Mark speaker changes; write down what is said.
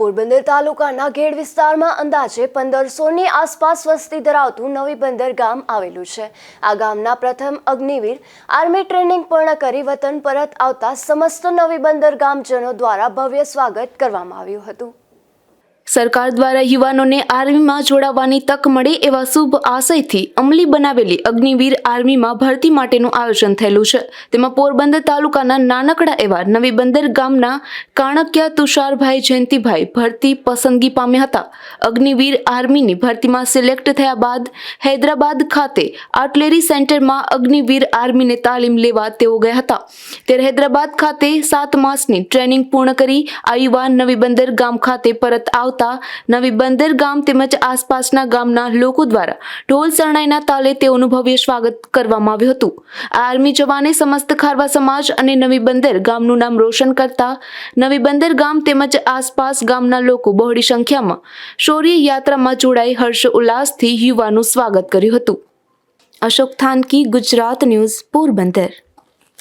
Speaker 1: પોરબંદર તાલુકાના ઘેડ વિસ્તારમાં અંદાજે પંદરસોની આસપાસ વસ્તી ધરાવતું નવી બંદર ગામ આવેલું છે. આ ગામના પ્રથમ અગ્નિવીર આર્મી ટ્રેનિંગ પૂર્ણ કરી વતન પરત આવતા સમસ્ત નવી બંદર ગામજનો દ્વારા ભવ્ય સ્વાગત કરવામાં આવ્યું હતું.
Speaker 2: સરકાર દ્વારા યુવાનોને આર્મીમાં જોડાવાની તક મળે એવા શુભ આશયથી અમલી બનાવેલી અગ્નિવીર આર્મીમાં ભરતી માટેનું આયોજન થયેલું છે. તેમાં પોરબંદર તાલુકાના નાનકડા એવા નવી બંદર ગામના કાણક્યા તુષારભાઈ જયંતિભાઈ ભરતી પસંદગી પામ્યા હતા. અગ્નિવીર આર્મીની ભરતીમાં સિલેક્ટ થયા બાદ હૈદરાબાદ ખાતે આર્ટલેરી સેન્ટરમાં અગ્નિવીર આર્મીને તાલીમ લેવા તેઓ ગયા હતા. ત્યારે હૈદરાબાદ ખાતે સાત માસની ટ્રેનિંગ પૂર્ણ કરી આ યુવાન નવી બંદર ગામ ખાતે પરત આવતા નવી બંદર ગામ તેમજ આસપાસના ગામના લોકો દ્વારા ઢોલ શરણાઈના તાલે તેઓનું ભવ્ય સ્વાગત કરવામાં આવ્યું હતું. આ આર્મી જવાને સમસ્ત ખારવા સમાજ અને નવી બંદર ગામનું નામ રોશન કરતા નવી બંદર ગામ તેમજ આસપાસ ગામના લોકો બહોળી સંખ્યામાં શૌર્ય યાત્રામાં જોડાઈ હર્ષ ઉલ્લાસથી યુવાનું સ્વાગત કર્યું હતું. અશોક થાનકી, ગુજરાત ન્યૂઝ, પોરબંદર.